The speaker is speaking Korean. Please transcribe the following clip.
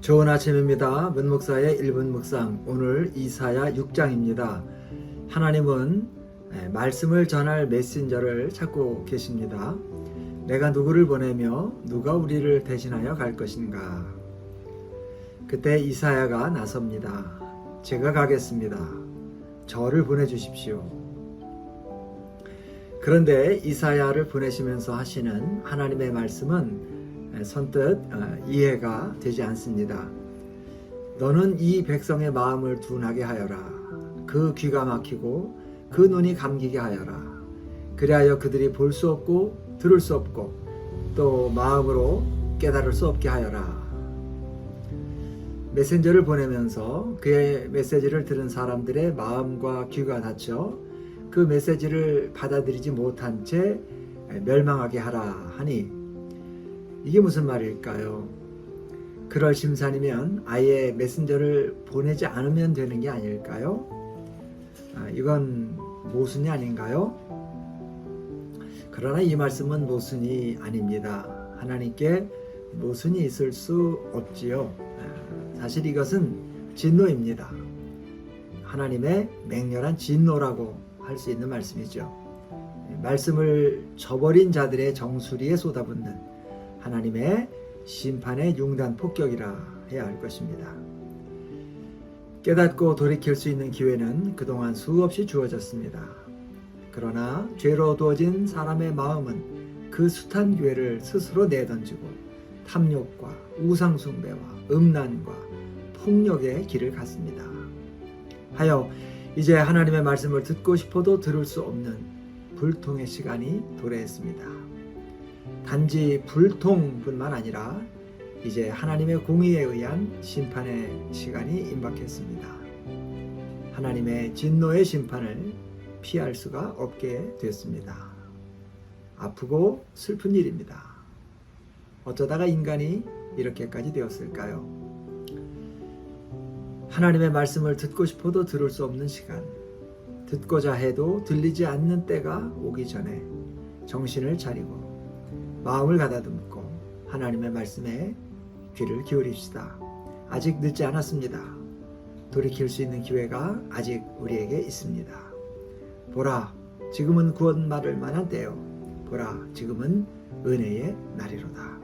좋은 아침입니다. 문목사의 1분 묵상 오늘 이사야 6장입니다. 하나님은 예, 말씀을 전할 메신저를 찾고 계십니다. 내가 누구를 보내며 누가 우리를 대신하여 갈 것인가? 그때 이사야가 나섭니다. 제가 가겠습니다. 저를 보내 주십시오. 그런데 이사야를 보내시면서 하시는 하나님의 말씀은 선뜻 어, 이해가 되지 않습니다. 너는 이 백성의 마음을 둔하게 하여라. 그 귀가 막히고 그 눈이 감기게 하여라. 그리하여 그들이 볼 수 없고 들을 수 없고 또 마음으로 깨달을 수 없게 하여라. 메신저를 보내면서 그의 메시지를 들은 사람들의 마음과 귀가 닫혀 그 메시지를 받아들이지 못한 채 멸망하게 하라 하니 이게 무슨 말일까요? 그럴 심산이면 아예 메신저를 보내지 않으면 되는 게 아닐까요? 아, 이건 모순이 아닌가요? 그러나 이 말씀은 모순이 아닙니다. 하나님께 모순이 있을 수 없지요. 아, 사실 이것은 진노입니다. 하나님의 맹렬한 진노라고 할 수 있는 말씀이죠. 말씀을 저버린 자들의 정수리에 쏟아붓는 하나님의 심판의 융단 폭격이라 해야 할 것입니다. 깨닫고 돌이킬 수 있는 기회는 그동안 수없이 주어졌습니다. 그러나 죄로 두어진 사람의 마음은 그 숱한 기회를 스스로 내던지고 탐욕과 우상숭배와 음란과 폭력의 길을 갔습니다. 하여 이제 하나님의 말씀을 듣고 싶어도 들을 수 없는 불통의 시간이 도래했습니다. 단지 불통뿐만 아니라 이제 하나님의 공의에 의한 심판의 시간이 임박했습니다. 하나님의 진노의 심판을 피할 수가 없게 됐습니다. 아프고 슬픈 일입니다. 어쩌다가 인간이 이렇게까지 되었을까요? 하나님의 말씀을 듣고 싶어도 들을 수 없는 시간, 듣고자 해도 들리지 않는 때가 오기 전에 정신을 차리고 마음을 가다듬고 하나님의 말씀에 귀를 기울입시다. 아직 늦지 않았습니다. 돌이킬 수 있는 기회가 아직 우리에게 있습니다. 보라, 지금은 구원받을 만한 때요. 보라, 지금은 은혜의 날이로다.